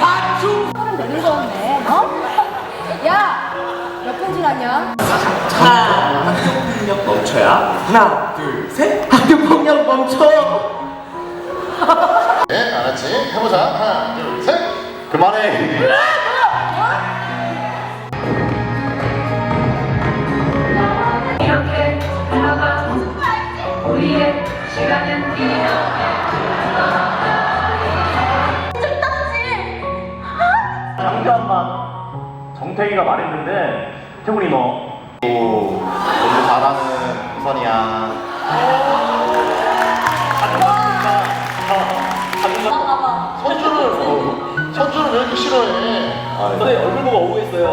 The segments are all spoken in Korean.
아, 사람 되는 거네. 어? 야, 몇 분 지났냐? 자, 학교폭력 멈춰야 하나, 둘, 셋. 학교폭력 멈춰. 네, 알았지 해보자. 하나, 둘, 셋. 그만해. 이렇게 흘러가 우리의 시간은 길어 만 정태기가 말했는데 태훈이 너 오, 공부 잘하는 우선이야. 선주를, 어, 선주를 왜 이렇게 싫어해? 너네 얼굴 보고 오해했어요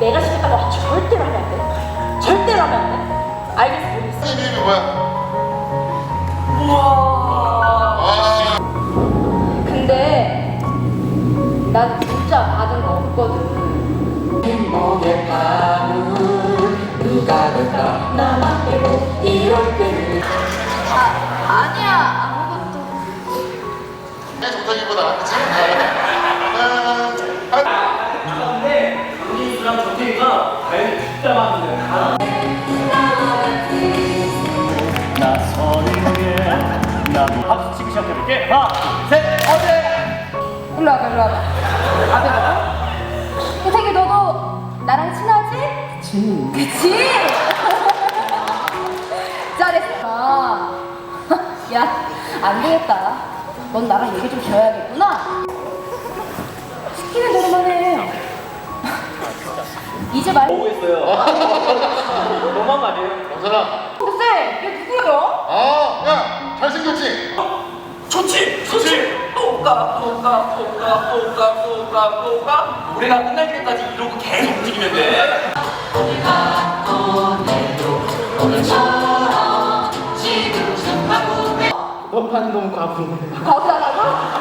내가 시켰다고 절대로 하면 안 돼. 절대로 하면 안 돼. 알겠어, 알겠어. 선생님 이름이 뭐야? 근데 난 진짜 받은 거 없거든. 아, 아니야 아무것도. 내 과연 박수 치기 시작해볼게 하나 둘셋 어제 일로 와봐 일로 와봐. 앞에 봐봐. 태생이 너도 나랑 친하지? 그치. 그치. 야, 안 되겠다. 넌 나랑 얘기 좀 들어야겠구나. 시키는 대로만 해. 이제 말. 너무한 거 아니에요? 영선아. 쌤, 얘 누구예요? 아, 야, 잘생겼지? 좋지, 좋지. 또까, 또까, 또까, 또까, 또까, 또까. 노래가 끝날 때까지 이러고 계속 움직이면 돼. 너무 과분. 거기다가고?